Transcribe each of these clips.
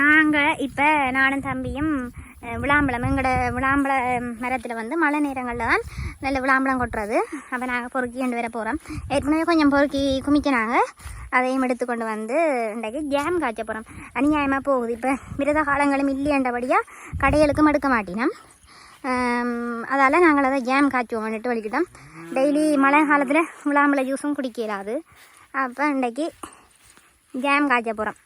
நாங்கள் இப்போ நானும் தம்பியும் விளாம்பழம் எங்களோட விளாம்பழ மரத்தில் வந்து மழை நேரங்களில் தான் நல்ல விளாம்பழம் கொட்டுறது. அப்போ நாங்கள் பொறுக்கி கொண்டு வர போகிறோம் ஏற்கனவே கொஞ்சம் பொறுக்கி குமிக்கினாங்க. அதையும் எடுத்து கொண்டு வந்து இன்றைக்கு ஜாம் காய்ச்ச போகிறோம் அநியாயமாக போகுது. இப்போ விரத காலங்களும் இல்லையன்றபடியாக கடைகளுக்கும் எடுக்க மாட்டினோம். அதால் நாங்கள் அதை ஜாம் காய்ச்சுவோம் வந்துட்டு வலிக்கிட்டோம். டெய்லி மழை காலத்தில் விளாம்பழ ஜூஸும் குடிக்கலாது. அப்போ இன்றைக்கு ஜாம் காய்ச்ச போகிறோம்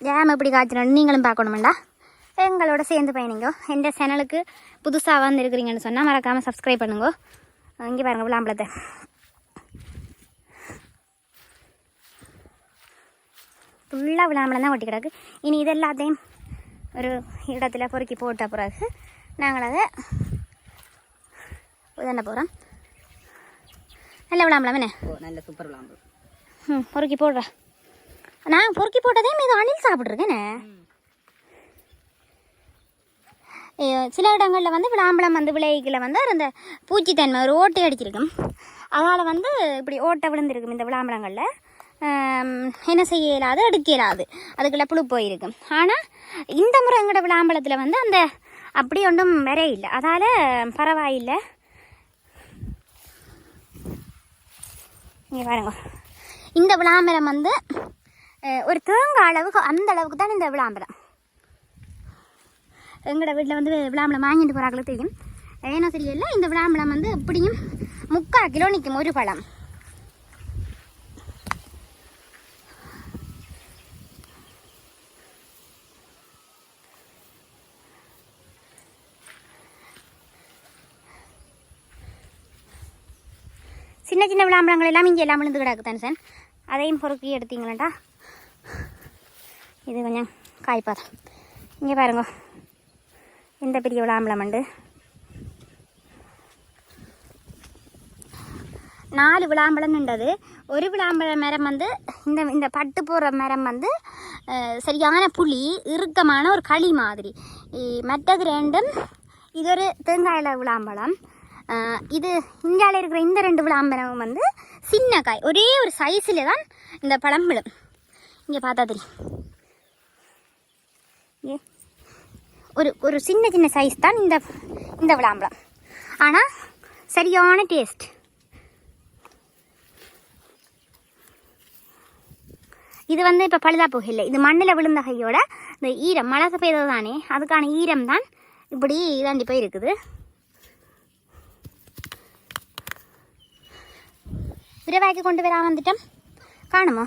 ஜாம் எப்படி காய்ச்சணும் நீங்களும் பார்க்கணுமெண்டா? எங்களோட சேர்ந்து பயணிங்க. எந்த சேனலுக்கு புதுசாக வந்துருக்கிறீங்கன்னு சொன்னால் மறக்காமல் சப்ஸ்கிரைப் பண்ணுங்க. இங்கே பாருங்கள் விளாம்பழத்தை. ஃபுல்லாக விளாம்பழம் தான் ஒட்டி கிடக்கு இனி இது எல்லாத்தையும் ஒரு இடத்துல பொறுக்கி போட்ட பிறகு நாங்கள் அதை உதண்ட போகிறோம் நல்ல விளாம்பழம் என்ன? நல்ல சூப்பர் விளாம்பு ம் பொறுக்கி போடுறேன் நான் பொறுக்கி போட்டதே மீது அணில் சாப்பிட்ருக்கேனே சில இடங்களில் வந்து விளாம்பழம் வந்து விளைவிக்கல வந்து அந்த பூச்சித்தன்மை ஒரு ஓட்டை அடிச்சிருக்கும். அதனால் வந்து இப்படி ஓட்டை விழுந்திருக்கும் இந்த விளாம்பழங்களில். என்ன செய்ய இயலாது எடுக்க இயலாது. அதுக்குள்ளே புழு போயிருக்கும். ஆனால் இந்த முறை எங்களோட விளாம்பழத்தில் வந்து அந்த அப்படி ஒன்றும் வர இல்லை அதால் பரவாயில்லை. இங்கே பாருங்க. இந்த விளாம்பரம் வந்து ஒரு தேங்காய் அளவுக்கு அந்த அளவுக்கு தான் இந்த விளாம்பரம். எங்களோட வீட்டில் வந்து விளாம்பரம் வாங்கிட்டு போகிறாங்களோ தெரியும். ஏன்னா தெரியல இந்த விளாம்பரம் வந்து எப்படியும் முக்கால் கிலோ நிற்கும் ஒரு பழம். சின்ன சின்ன விளாம்பழங்கள் எல்லாம் இங்கே எல்லாம் விழுந்து கிடக்கு தானே சார்? அதையும் பொறுக்கி எடுத்தீங்களாண்டா? இது கொஞ்சம் காய்ப்பாதம் இங்கே பாருங்க. இந்த பெரிய விளாம்பழம் உண்டு. நாலு விளாம்பழம் உண்டது ஒரு விளாம்பழ மரம் வந்து இந்த இந்த பட்டு போடுற மரம் வந்து சரியான புளி இறுக்கமான ஒரு களி மாதிரி. மற்றது ரெண்டும் இது ஒரு தேங்காயில் விளாம்பழம் இது இந்தியாவில் இருக்கிற இந்த ரெண்டு விளாம்பழமும் வந்து சின்ன காய். ஒரே ஒரு சைஸில் தான் இந்த பழம் விழும். இங்கே பார்த்தா தெரியும் இங்கே ஒரு ஒரு சின்ன சின்ன சைஸ் தான் இந்த இந்த விளாம்பழம். ஆனால் சரியான டேஸ்ட் இது வந்து இப்போ பழுதா போகல இது மண்ணில் விழுந்த கையோட இந்த ஈரம் மழை பெய்தது தானே அதுக்கான ஈரம் தான் இப்படி இதாண்டி போய் இருக்குது விரைவாக்கி கொண்டு வரா வந்துட்டோம் காணுமோ?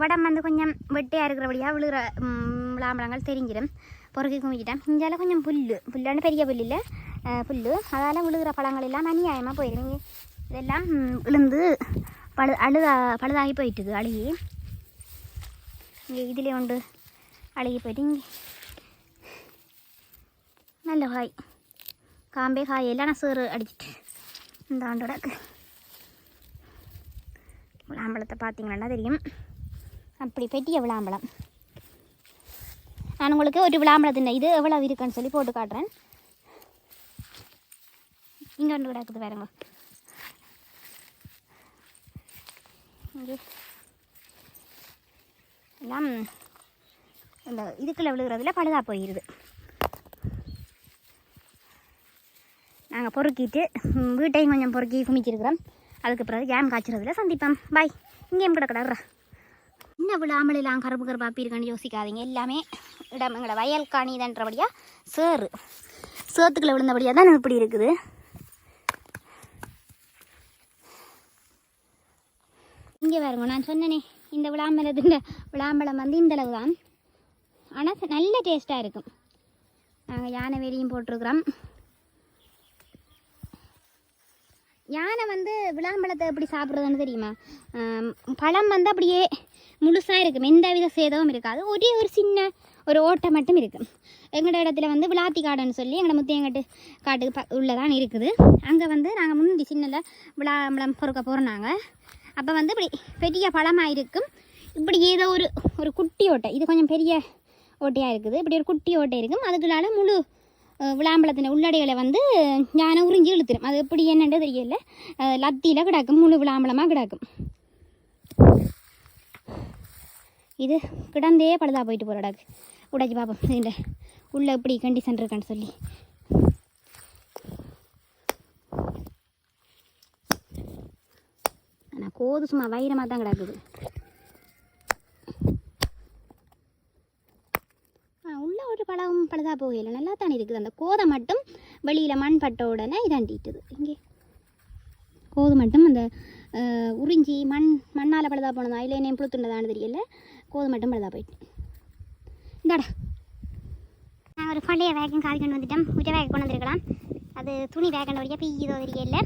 வடம் வந்து கொஞ்சம் வெட்டையாக இருக்கிறபடியாக விழுகிற விளாம்பழங்கள் தெரிஞ்சிடும். பிறகு குமிக்கிட்டேன். இந்தியாவில் கொஞ்சம் புல் புல்லாண்டு பெரிய புல் இல்லை புல் அதால் விழுகிற பழங்கள் எல்லாம் அநியாயமாக போயிடும் இதெல்லாம் விழுந்து பழு அழுதா பழுதாகி போயிட்டுது. அழுகி. இங்கே இதிலே உண்டு. அழுகி போயிட்டு இங்கே. நல்ல காய். காம்பே காய். எல்லாம் நான் சேறு அடிச்சிட்டு. இந்த ஆண்டோட விளாம்பழத்தை பார்த்தீங்கன்னா தெரியும். அப்படி பெட்டிய விளாம்பழம். நான் உங்களுக்கு ஒரு விளாம்பழத்தின் இது எவ்வளோ இருக்குன்னு சொல்லி போட்டு காட்டுறேன். இங்கே ஒன்று கிடக்குது வேறுங்க இங்கே. எல்லாம் இந்த இதுக்குள்ள விழுகிறதுல பழுதா போயிடுது நாங்கள் பொறுக்கிட்டு வீட்டையும் கொஞ்சம் பொறுக்கி குமிச்சிருக்கிறோம். அதுக்கு பிறகு ஜாம் காய்ச்சறதுல சந்திப்போம். பாய் இங்கேயும் கிடக்கடா என்ன விழாமலாம் கருப்பு கரும்பு இருக்கான்னு யோசிக்காதீங்க. எல்லாமே இடம் எங்களோட வயல் காணிதன்றபடியா சேறு. சேத்துக்குள்ள விழுந்தபடியாக தான் இப்படி இருக்குது. இங்கே பாருங்க நான் சொன்னனே இந்த விளாம்பழத்தின் விளாம்பழம் வந்து இந்தளவு தான் ஆனால் நல்ல டேஸ்ட்டாக இருக்கும். நாங்கள் யானை வேலியும் போட்டிருக்கிறோம். யானை வந்து விளாம்பழத்தை எப்படி சாப்பிட்றதுன்னு தெரியுமா? பழம் வந்து அப்படியே முழுசாக இருக்கும். எந்த வித சேதமும் இருக்காது. ஒரே ஒரு சின்ன ஒரு ஓட்டை மட்டும் இருக்கும். எங்களோட இடத்துல வந்து விளாத்தி காடுன்னு சொல்லி எங்களோட முத்தியங்கட்டு காட்டுக்கு ப உள்ளதான் இருக்குது. அங்கே வந்து நாங்கள் முந்தி சின்னல விளாம்பழம் பொறுக்க போகிறோம் அப்போ வந்து இப்படி பெரிய பழமாக இருக்கும். இப்படி ஏதோ ஒரு ஒரு குட்டி ஓட்டை. இது கொஞ்சம் பெரிய ஓட்டையாக இருக்குது. இப்படி ஒரு குட்டி ஓட்டை இருக்கும். அதுக்குள்ளால முழு விளாம்பழத்தின் உள்ளடைகளை வந்து ஞானம் உறிஞ்சி இழுத்துரும். அது எப்படி என்னென்று தெரியல. லத்தியில் கிடக்கும். முழு விளாம்பழமாக கிடக்கும். இது கிடந்தே பழுதா போயிட்டு போகிறடாக்கு உடைச்சி பார்ப்போம் இதில் உள்ளே எப்படி கண்டிஷன் இருக்கான்னு சொல்லி. ஆனால் கோது சும்மா வைரமாக தான் கிடக்குது. ஆ உள்ள ஒரு பழம் பழுதா போகல. நல்லா தானே இருக்குது. அந்த கோதை மட்டும் வெளியில் மண் பட்ட உடனே இதாண்டிட்டுது இங்கே. கோது மட்டும் அந்த உறிஞ்சி மண் மண்ணால் பழுதாக போனதா இல்லை என்னையும் புழுத்துண்டதான்னு தெரியல. கோது மட்டும் பழுதா போயிட்டு. இந்தாடா. நான் ஒரு பழைய வேகம் காவி கொண்டு வந்துட்டேன். உச்ச வேக கொண்டு வந்திருக்கலாம். அது துணி வேகண்ட வழியாக பீயதோ தெரியல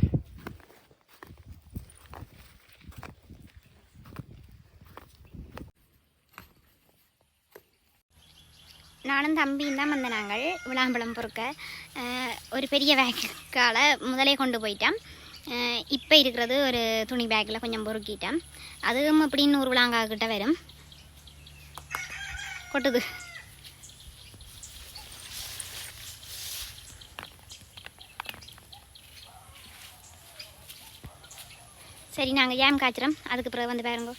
நானும் தம்பியும் தான் வந்த நாங்கள் விளாம்பழம் பொறுக்க. ஒரு பெரிய பேக்கால் முதலே கொண்டு போயிட்டேன். இப்போ இருக்கிறது ஒரு துணி பேக்கில் கொஞ்சம் பொறுக்கிட்டேன். அதுவும் அப்படி நூறு விளாங்காக்கிட்ட வரும். கொட்டுது சரி நாங்கள் ஏம் காய்ச்சிறோம்? அதுக்கு பிறகு வந்து பாருங்க.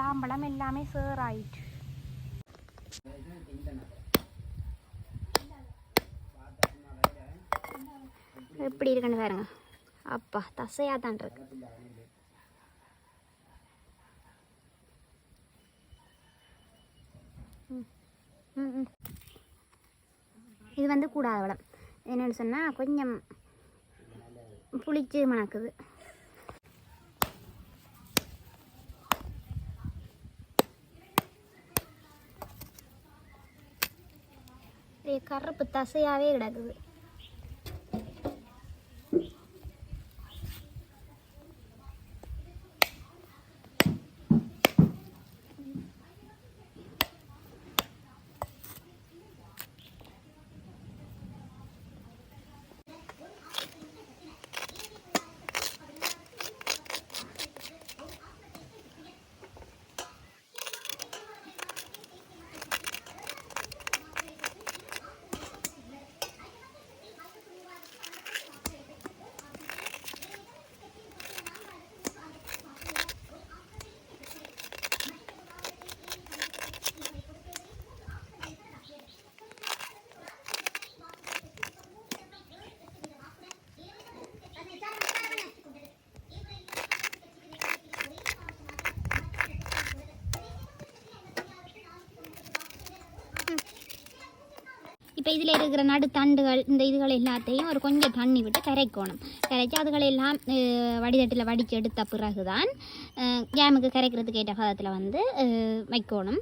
விளாம்பழம் எல்லாமே சேர் ஆயிட்டு எப்படி இருக்குன்னு பாருங்க அப்பா தசையாக தான் இருக்கு இது வந்து கூடாத வளம் என்னன்னு சொன்னால் கொஞ்சம் புளிச்சு மணக்குது கருப்பு தசையாகவே கிடக்குது. இப்போ இதில் இருக்கிற நடு தண்டுகள் இந்த இதுகள் எல்லாத்தையும் ஒரு கொஞ்சம் தண்ணி விட்டு கரைக்கணும். கரைச்சி அதுகளெல்லாம் அஹ், வடிதட்டில் வடித்து எடுத்த பிறகு தான் ஜாமுக்கு கரைக்கிறதுக்கு ஏற்ற பதத்தில் வந்து வைக்கணும்.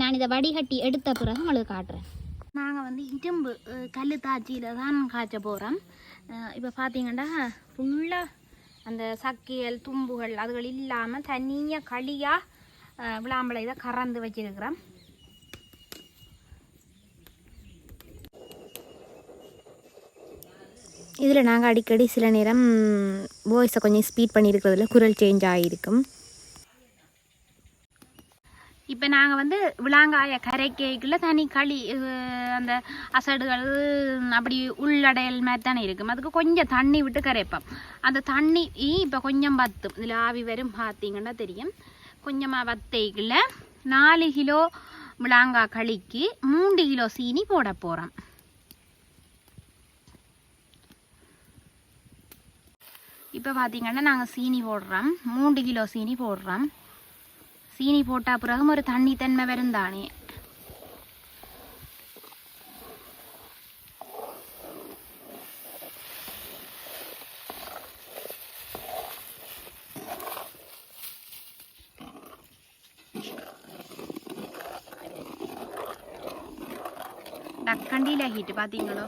நான் இதை வடிகட்டி எடுத்த பிறகு உங்களுக்கு காட்டுறேன். நாங்கள் வந்து இரும்பு கல் தாச்சியில் தான் காய்ச்ச போகிறோம் இப்போ பார்த்தீங்கன்னா ஃபுல்லாக அந்த சக்கியல் தும்புகள் அதுகள் இல்லாமல் தனியாக களியாக விளாம்பழை இதை கறந்து வச்சிருக்கிறோம். இதில் நாங்கள் அடிக்கடி சில நேரம் வாய்ஸை கொஞ்சம் ஸ்பீட் பண்ணியிருக்கிறதுல குரல் சேஞ்ச் ஆகியிருக்கும். இப்போ நாங்கள் வந்து விளாங்காய கரைக்கைக்குள்ள தனி களி அந்த அசடுகள் அப்படி உள்ளடையல் மாதிரி தானே இருக்கும். அதுக்கு கொஞ்சம் தண்ணி விட்டு கரைப்போம். அந்த தண்ணி இப்போ கொஞ்சம் வத்தும். இதில் ஆவி வரும் பார்த்தீங்கன்னா தெரியும். கொஞ்சமாக வத்தைக்குள்ள நாலு கிலோ விளாங்காய் களிக்கு மூன்று கிலோ சீனி போட போகிறோம் இப்போ பார்த்தீங்கன்னா நாங்கள் சீனி போடுறோம். மூன்று கிலோ சீனி போடுறோம். சீனி போட்டா பிறகும் ஒரு தண்ணி தன்மை வரும் தானே. டக்கண்டியில் ஹீட்டு பார்த்தீங்களோ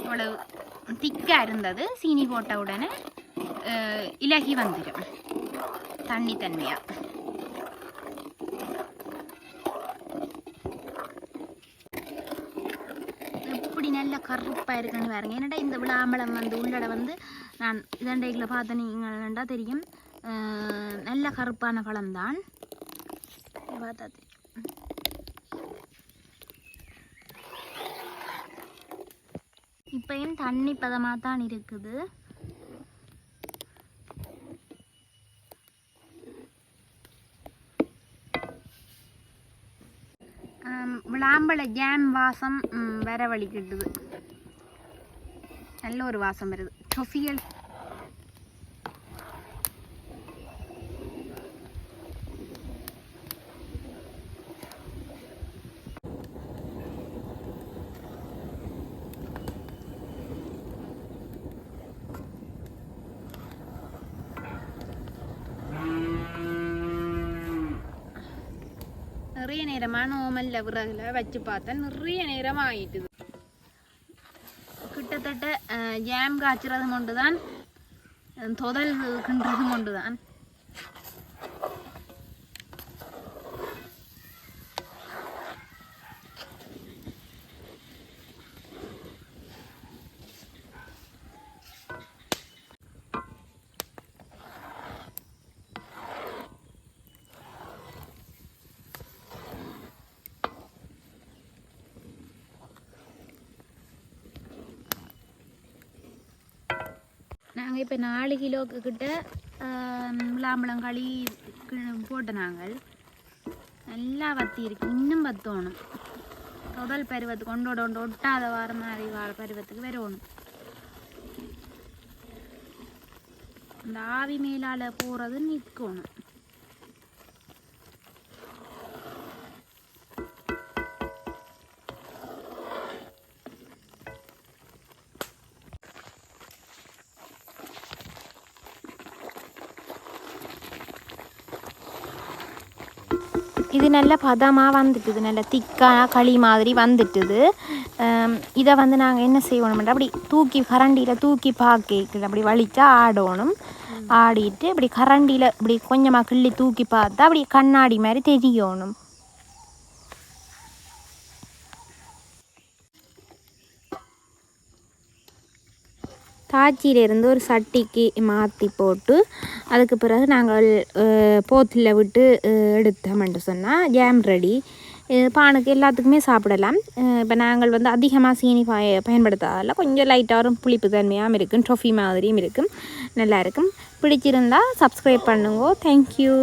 இவ்வளவு திக்காக இருந்தது. சீனி போட்ட உடனே இலகி வந்துடும் தண்ணி தன்மையாக எப்படி நல்ல கருப்பாக இருக்குன்னு பாருங்க என்னடா இந்த விளாம்பழம் வந்து உள்ளட வந்து நான் இதண்டைகளை பார்த்து நீங்கள்டா தெரியும் நல்ல கருப்பான பழம்தான் பார்த்தா தெரியும். இப்பயும் தண்ணி பதமாக தான் இருக்குது விளாம்பழ ஜாம் வாசம் ம், வரவழிக்கிட்டுது நல்ல ஒரு வாசம் வருது. டொஃபியல் நிறைய நேரமாக நோமல்ல விறகுல வச்சு பார்த்தா நிறைய நேரம் ஆகிட்டுது கிட்டத்தட்ட ஜாம் காய்ச்சறது ஒன்று தான் தொதல் கிண்டுறதும் ஒன்று தான் நாங்கள் இப்போ நாலு கிலோக்கு கிட்ட முலாம்பழம் களி கி- போட்ட நாங்கள் நல்லா வத்தி இருக்கு. இன்னும் வத்தோணும். தொடல் பருவத்துக்கு கொண்டோட கொண்டு ஒட்டாத வார மாதிரி வார பருவத்துக்கு வரணும் இந்த ஆவி மேலால் போகிறது நிற்கணும் இது நல்ல பதமாக வந்துட்டுது நல்ல திக்கான களி மாதிரி வந்துட்டுது. இதை வந்து நாங்கள் என்ன செய்யணும்னா அப்படி தூக்கி கரண்டியில் தூக்கி பார்க்க அப்படி வலிச்சா ஆடணும். ஆடிட்டு இப்படி கரண்டியில் இப்படி கொஞ்சமாக கிள்ளி தூக்கி பார்த்தா அப்படி கண்ணாடி மாதிரி தெரியணும். தாச்சியிலிருந்து ஒரு சட்டிக்கு மாற்றி போட்டு அதுக்கு பிறகு நாங்கள் போத்தில் விட்டு அஹ், சொன்னால் ஜாம் ரெடி பானுக்கு எல்லாத்துக்குமே சாப்பிடலாம். இப்போ நாங்கள் வந்து அதிகமாக சீனி பய பயன்படுத்தாதால் கொஞ்சம் லைட்டாக வரும் புளிப்பு தன்மையாகவும் இருக்கும். ட்ரொஃபி மாதிரியும் இருக்கும். நல்லாயிருக்கும் பிடிச்சிருந்தால் சப்ஸ்கிரைப் பண்ணுங்க. தேங்க்யூ